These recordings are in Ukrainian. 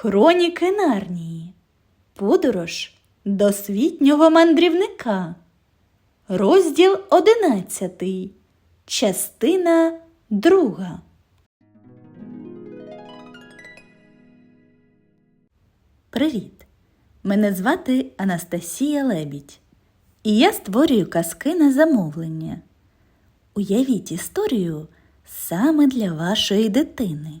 Хроніки Нарнії. Подорож досвітнього мандрівника. Розділ одинадцятий. Частина друга. Привіт! Мене звати Анастасія Лебідь. І я створюю казки на замовлення. Уявіть історію саме для вашої дитини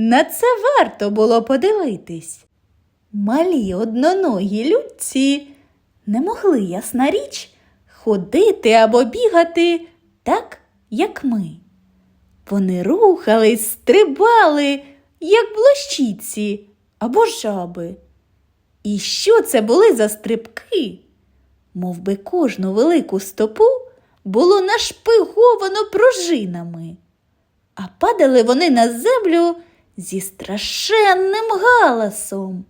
На це варто було подивитись. Малі одноногі людці не могли, ясна річ, ходити або бігати так, як ми. Вони рухались, стрибали, як блощиці або жаби. І що це були за стрибки? Мов би кожну велику стопу було нашпиговано пружинами, а падали вони на землю зі страшенним галасом.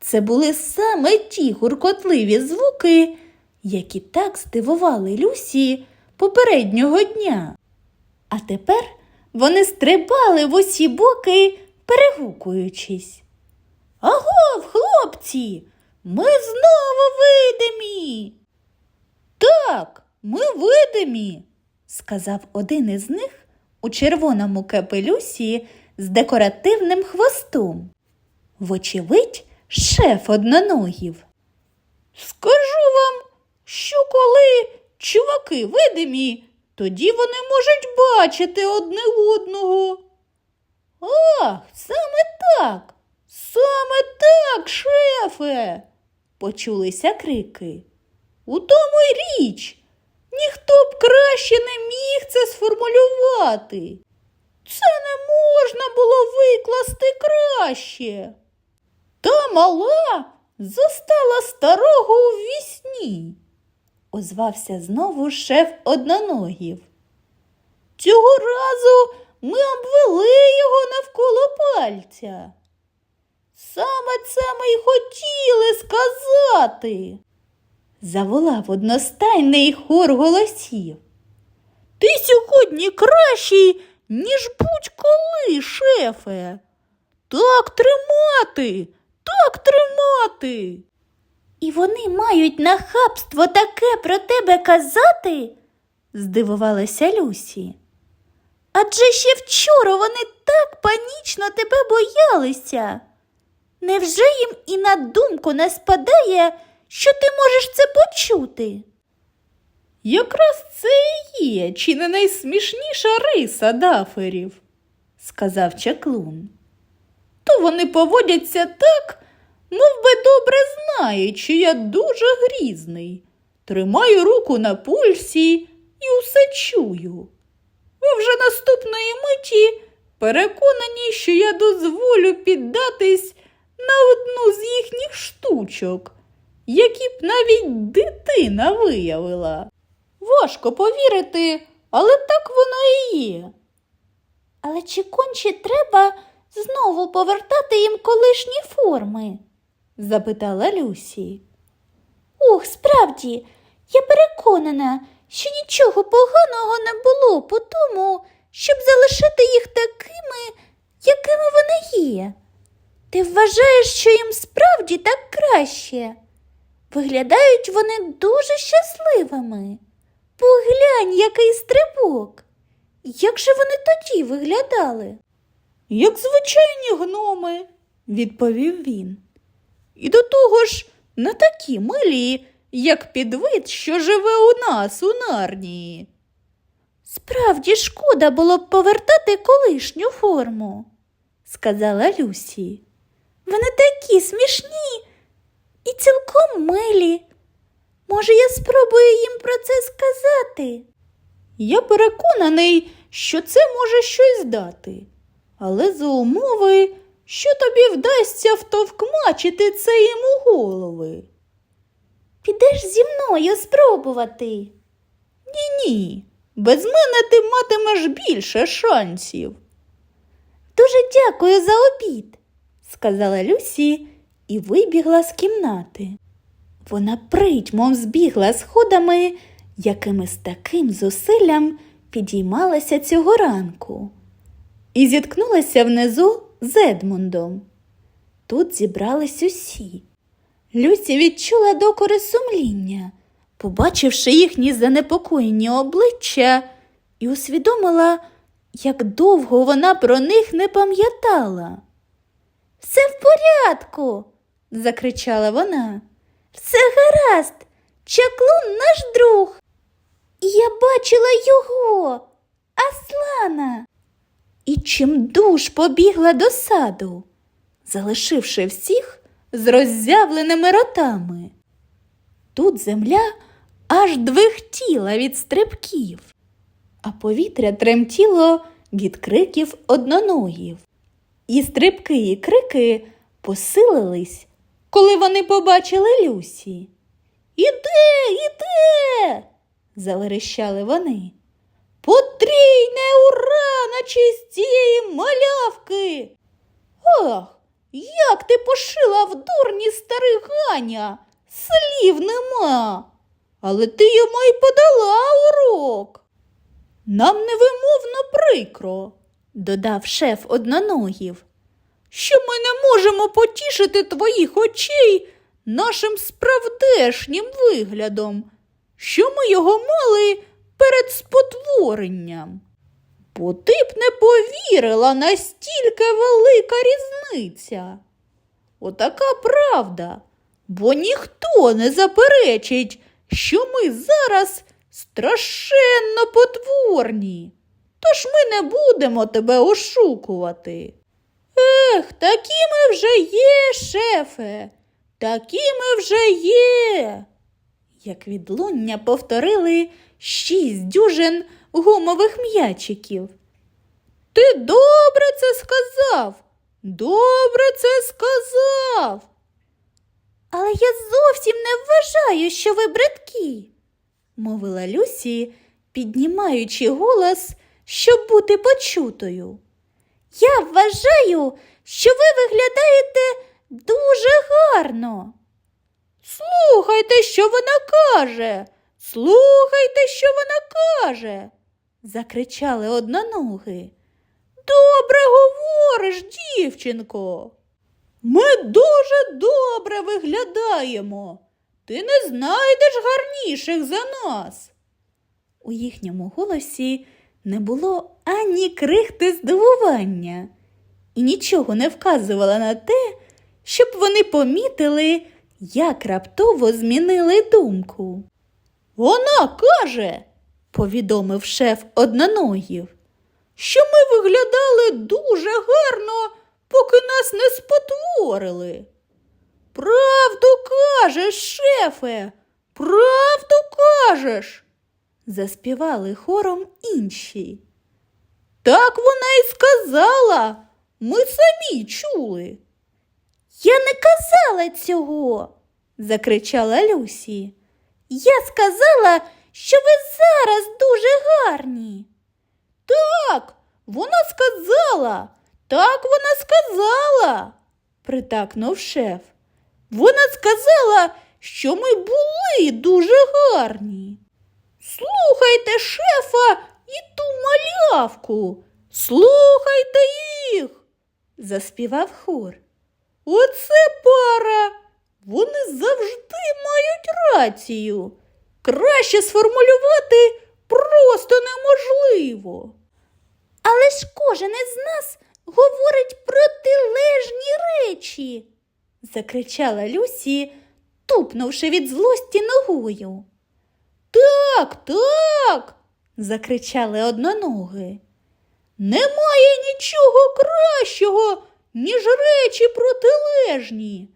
Це були саме ті гуркотливі звуки, які так здивували Люсі попереднього дня. А тепер вони стрибали в усі боки, перегукуючись. Агов, хлопці, ми знову видимі. Так, ми видимі, сказав один із них у червоному капелюсі з декоративним хвостом. Вочевидь, шеф одноногів. Скажу вам, що коли чуваки видимі, тоді вони можуть бачити одне одного. Ах, саме так, саме так, шефе, почулися крики. У тому й річ, ніхто б краще не міг це сформулювати. Це не можна було викласти краще. Та мала застала старого у вісні, озвався знову шеф одноногів. Цього разу ми обвели його навколо пальця. Саме це ми й хотіли сказати, заволав одностайний хор голосів. Ти сьогодні кращий, ніж будь-коли, шефе. Так тримати, так тримати. І вони мають нахабство таке про тебе казати? здивувалася Люсі. Адже ще вчора вони так панічно тебе боялися. Невже їм і на думку не спадає, що ти можеш це почути? Якраз це і є, чи не найсмішніша риса даферів, сказав чаклун. То вони поводяться так, мов би добре знають, що я дуже грізний. Тримаю руку на пульсі і усе чую. Ви вже наступної миті переконані, що я дозволю піддатись на одну з їхніх штучок, які б навіть дитина виявила. Важко повірити, але так воно і є. Але чи конче треба знову повертати їм колишні форми? запитала Люсі. Ох, справді, я переконана, що нічого поганого не було по тому, щоб залишити їх такими, якими вони є. Ти вважаєш, що їм справді так краще? Виглядають вони дуже щасливими. Поглянь, який стрибок. Як же вони тоді виглядали? Як звичайні гноми, відповів він. І до того ж не такі милі, як підвид, що живе у нас у Нарнії. Справді шкода було б повертати колишню форму, сказала Люсі. Вони такі смішні і цілком милі. Може, я спробую їм про це сказати? Я переконаний, що це може щось дати. але за умови, що тобі вдасться втовкмачити це їм у голови. Підеш зі мною спробувати? Ні-ні, без мене ти матимеш більше шансів. Дуже дякую за обід, сказала Люсі і вибігла з кімнати. Вона притьмом збігла сходами, якими з таким зусиллям підіймалася цього ранку, і зіткнулася внизу з Едмундом. Тут зібрались усі. Люсі відчула докори сумління, побачивши їхні занепокоєні обличчя, і усвідомила, як довго вона про них не пам'ятала. Все в порядку, закричала вона. Все гаразд, чаклун наш друг. Я бачила його, Аслана. І чимдуж побігла до саду, залишивши всіх з роззявленими ротами. Тут земля аж двихтіла від стрибків, а повітря тремтіло від криків одноногів. І стрибки і крики посилились, коли вони побачили Люсі. Іде, іде. заверещали вони. Потрійне ура на честь цієї малявки. Ах, як ти пошила в дурні стариганя, слів нема. Але ти йому й подала урок. Нам невимовно прикро, додав шеф одноногів, що ми не можемо потішити твоїх очей нашим справдешнім виглядом, що ми його мали перед спотворенням. Бо ти б не повірила настільки велика різниця. Отака правда, бо ніхто не заперечить, що ми зараз страшенно потворні. Тож ми не будемо тебе ошукувати. Ех, такі ми вже є, шефе, такі ми вже є. Як відлуння повторили шість дюжин гумових м'ячиків. Ти добре це сказав, добре це сказав. Але я зовсім не вважаю, що ви братки, мовила Люсі, піднімаючи голос, щоб бути почутою. Я вважаю, що ви виглядаєте дуже гарно. Слухайте, що вона каже. Слухайте, що вона каже, закричали одноноги. Добре говориш, дівчинко. Ми дуже добре виглядаємо. Ти не знайдеш гарніших за нас. У їхньому голосі не було ані крихти здивування, і нічого не вказувало на те, щоб вони помітили, як раптово змінили думку. Вона каже, повідомив шеф одноногів, що ми виглядали дуже гарно, поки нас не спотворили. Правду кажеш, шефе, правду кажеш, заспівали хором інші. Так вона і сказала, ми самі чули. Я не казала цього, закричала Люсі. Я сказала, що ви зараз дуже гарні. Так, вона сказала, так вона сказала, притакнув шеф. Вона сказала, що ми були дуже гарні. Слухайте шефа і ту малявку, слухайте їх, заспівав хор. Оце пара. Вони завжди мають рацію. Краще сформулювати просто неможливо. Але ж кожен із нас говорить протилежні речі, закричала Люсі, тупнувши від злості ногою. Так, так, закричали одноноги. Немає нічого кращого, ніж речі протилежні.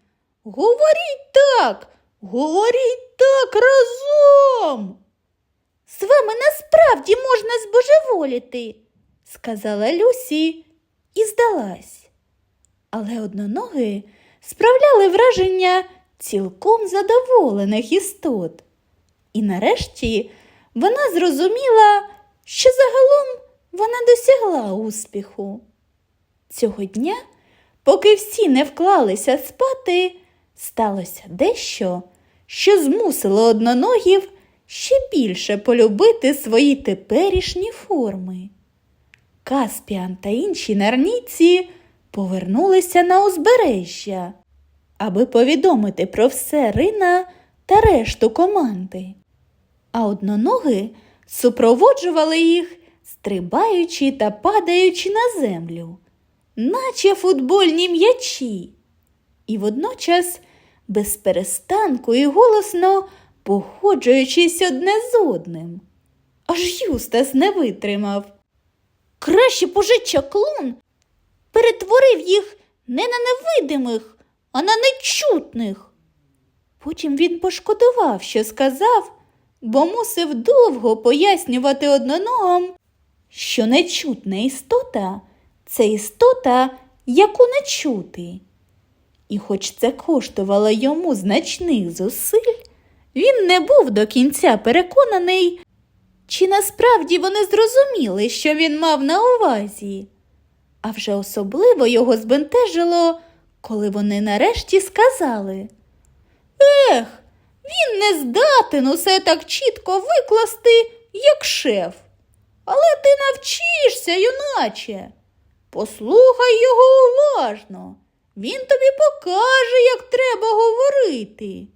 Говоріть так, говоріть так разом. З вами насправді можна збожеволіти, сказала Люсі і здалась. Але одноноги справляли враження цілком задоволених істот. І нарешті вона зрозуміла, що загалом вона досягла успіху. Цього дня, поки всі не вклалися спати, сталося дещо, що змусило одноногів ще більше полюбити свої теперішні форми. Каспіан та інші нарніці повернулися на узбережжя, аби повідомити про все Рина та решту команди. А одноноги супроводжували їх, стрибаючи та падаючи на землю, наче футбольні м'ячі, і водночас без перестанку і голосно походжуючись одне з одним. Аж Юстас не витримав. Краще пожича клон перетворив їх не на невидимих, а на нечутних. Потім він пошкодував, що сказав, бо мусив довго пояснювати одноногам, що нечутна істота це істота, яку не чути. І хоч це коштувало йому значних зусиль, він не був до кінця переконаний, чи насправді вони зрозуміли, що він мав на увазі. А вже особливо його збентежило, коли вони нарешті сказали Ех, він не здатен усе так чітко викласти, як шеф. Але ти навчишся, юначе. Послухай його уважно. Він тобі покаже, як треба говорити.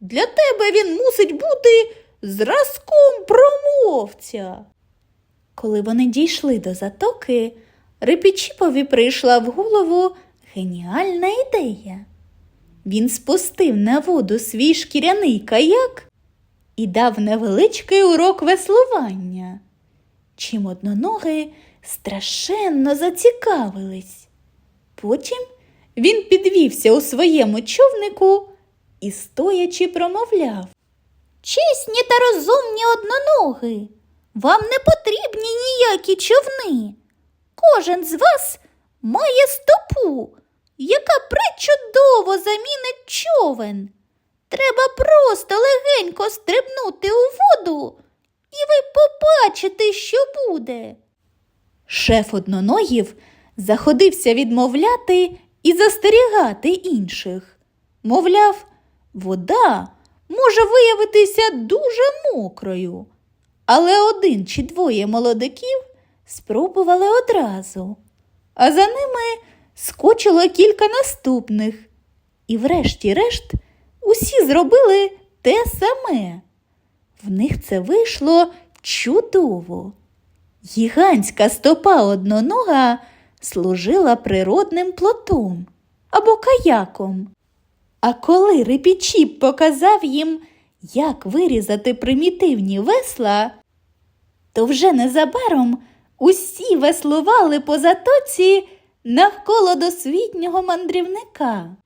Для тебе він мусить бути зразком промовця. Коли вони дійшли до затоки, Репічіпові прийшла в голову геніальна ідея. Він спустив на воду свій шкіряний каяк і дав невеличкий урок веслування, чим одноноги страшенно зацікавились. Потім він підвівся у своєму човнику і стоячи промовляв. Чесні та розумні одноноги, вам не потрібні ніякі човни. Кожен з вас має стопу, яка причудово замінить човен. Треба просто легенько стрибнути у воду, і ви побачите, що буде. Шеф одноногів заходився відмовляти і застерігати інших. Мовляв, вода може виявитися дуже мокрою, але один чи двоє молодиків спробували одразу, а за ними скочило кілька наступних. І врешті-решт усі зробили те саме. В них це вийшло чудово. Гігантська стопа однонога служила природним плотом або каяком. А коли Репічіп показав їм, як вирізати примітивні весла, то вже незабаром усі веслували по затоці навколо досвітнього мандрівника.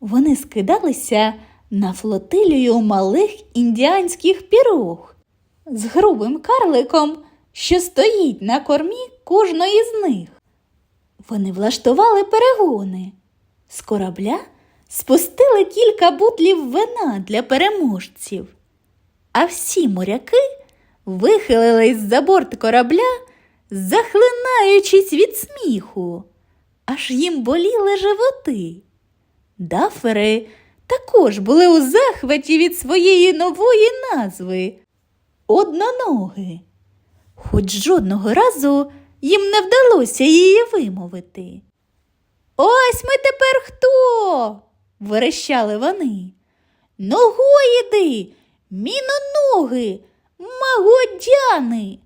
Вони скидалися на флотилію малих індіанських пірог з грубим карликом, що стоїть на кормі кожної з них. Вони влаштували перегони. З корабля спустили кілька бутлів вина для переможців, а всі моряки вихилились за борт корабля, захлинаючись від сміху, аж їм боліли животи. Дафери також були у захваті від своєї нової назви одноноги, хоч жодного разу їм не вдалося її вимовити. Ось ми тепер хто? верещали вони. Ногоїди, міноноги, магодяни.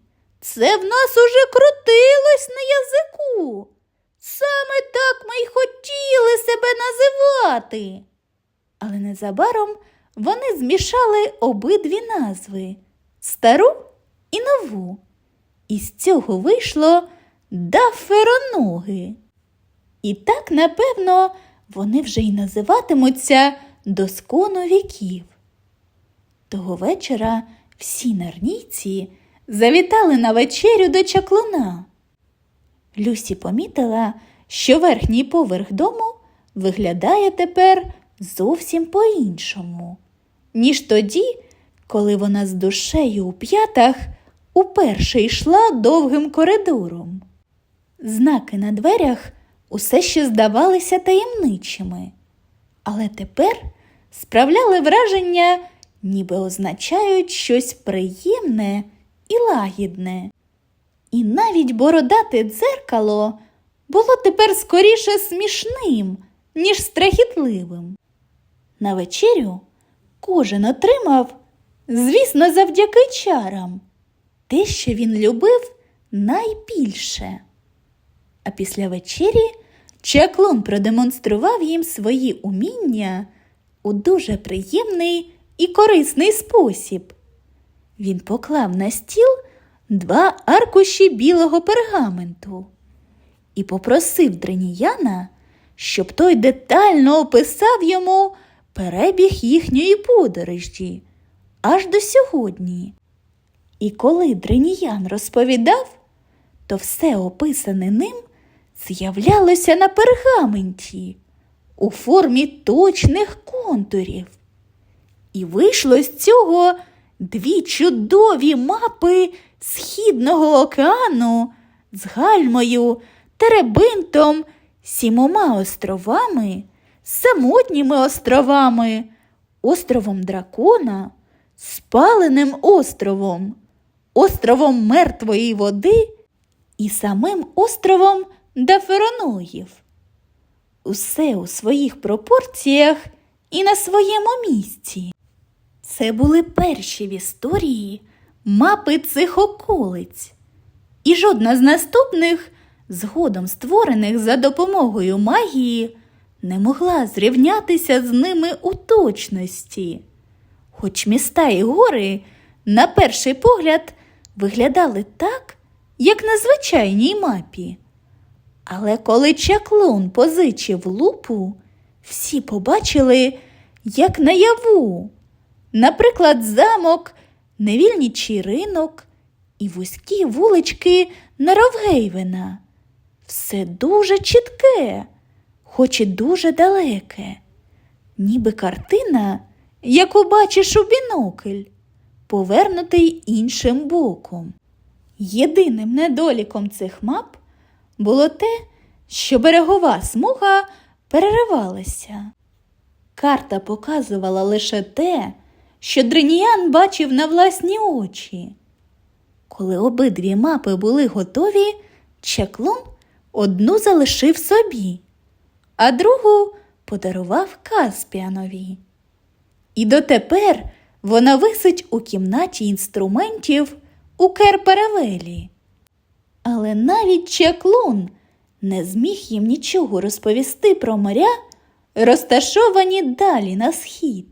Це в нас уже крутилось на язику. Саме так ми й хотіли себе називати. Але незабаром вони змішали обидві назви стару і нову. І з цього вийшло дафероноги. І так, напевно, вони вже й називатимуться доскону віків. Того вечора всі нарнійці завітали на вечерю до чаклуна. Люсі помітила, що верхній поверх дому виглядає тепер зовсім по-іншому, ніж тоді, коли вона з душею у п'ятах уперше йшла довгим коридором. Знаки на дверях усе ще здавалися таємничими, але тепер справляли враження, ніби означають щось приємне і лагідне. І навіть бородате дзеркало було тепер скоріше смішним, ніж страхітливим. На вечерю кожен отримав, звісно, завдяки чарам, те, що він любив найбільше. А після вечері Чаклун продемонстрував їм свої уміння у дуже приємний і корисний спосіб. Він поклав на стіл два аркуші білого пергаменту і попросив Дренія, щоб той детально описав йому перебіг їхньої подорожі аж до сьогодні. І коли Дреніян розповідав, то все описане ним з'являлося на пергаменті у формі точних контурів. І вийшло з цього дві чудові мапи Східного океану з гальмою, теребинтом, сімома островами, самотніми островами, островом дракона, спаленим островом, островом мертвої води і самим островом Дафероногів. Усе у своїх пропорціях і на своєму місці. Це були перші в історії мапи цих околиць, і жодна з наступних, згодом створених за допомогою магії, не могла зрівнятися з ними у точності. Хоч міста і гори, на перший погляд, виглядали так, як на звичайній мапі. Але коли чаклун позичив лупу, всі побачили, як наяву. Наприклад, замок, невільничий ринок і вузькі вулички Наровгейвена. Все дуже чітке, хоч і дуже далеке, ніби картина, яку бачиш у бінокль, повернутий іншим боком. Єдиним недоліком цих мап було те, що берегова смуга переривалася. Карта показувала лише те, що Дриніян бачив на власні очі. Коли обидві мапи були готові, Чаклун одну залишив собі, а другу подарував Каспіанові. І дотепер вона висить у кімнаті інструментів у Керперевелі. Але навіть Чаклун не зміг їм нічого розповісти про моря, розташовані далі на схід.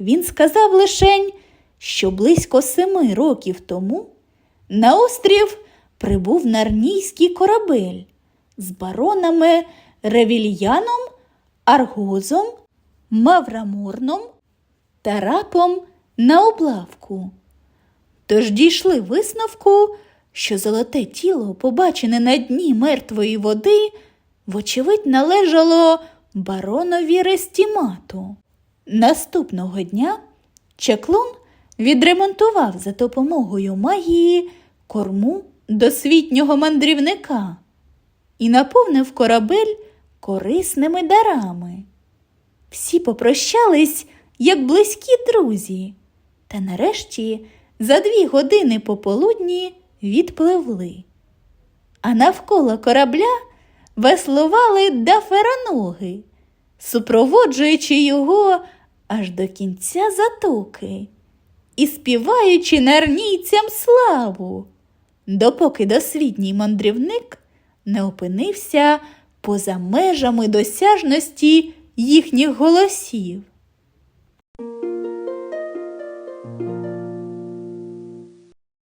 Він сказав лишень, що близько семи років тому на острів прибув нарнійський корабель з баронами Ревільяном, Аргозом, Мавраморном та рапом на облавку. Тож дійшли висновку, що золоте тіло, побачене на дні мертвої води, вочевидь належало баронові Рестімату. Наступного дня Чаклун відремонтував за допомогою магії корму досвітнього мандрівника і наповнив корабель корисними дарами. Всі попрощались, як близькі друзі, та нарешті за дві години пополудні відпливли. А навколо корабля веслували дафероноги, супроводжуючи його аж до кінця затоки і співаючи нарнійцям славу, допоки досвітній мандрівник не опинився поза межами досяжності їхніх голосів.